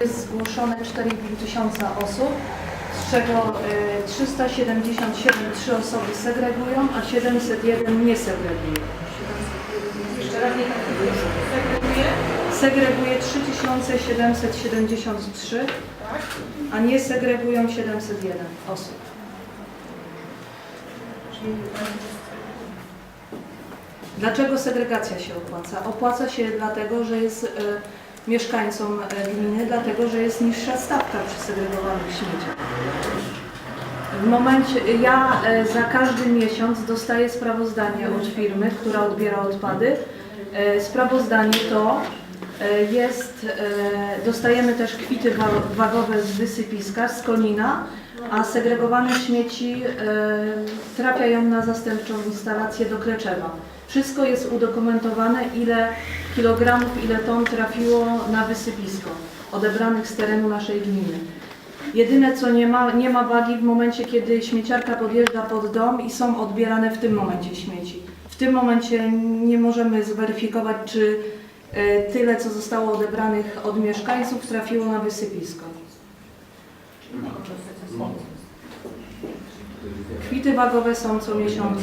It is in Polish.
Jest zgłoszone 4,5 tysiąca osób, z czego y, 377 trzy osoby segregują, a 701 nie segregują. Jeszcze raz nie tak segreguje, Segreguje 3773, tak? a nie segregują 701 osób. Dlaczego segregacja się opłaca? Opłaca się dlatego, że jest y, mieszkańcom gminy, dlatego, że jest niższa stawka przy segregowanych śmieciach. W momencie, ja e, za każdy miesiąc dostaję sprawozdanie od firmy, która odbiera odpady. E, Sprawozdanie to e, jest, dostajemy też kwity wa- wagowe z wysypiska, z Konina, a segregowane śmieci trafiają na zastępczą instalację do Kleczewa. Wszystko jest udokumentowane, ile kilogramów, ile ton trafiło na wysypisko odebranych z terenu naszej gminy. Jedyne co nie ma, nie ma wagi w momencie, kiedy śmieciarka podjeżdża pod dom i są odbierane w tym momencie śmieci. W tym momencie nie możemy zweryfikować, czy e, tyle, co zostało odebranych od mieszkańców, trafiło na wysypisko. Kwity wagowe są co miesiąc.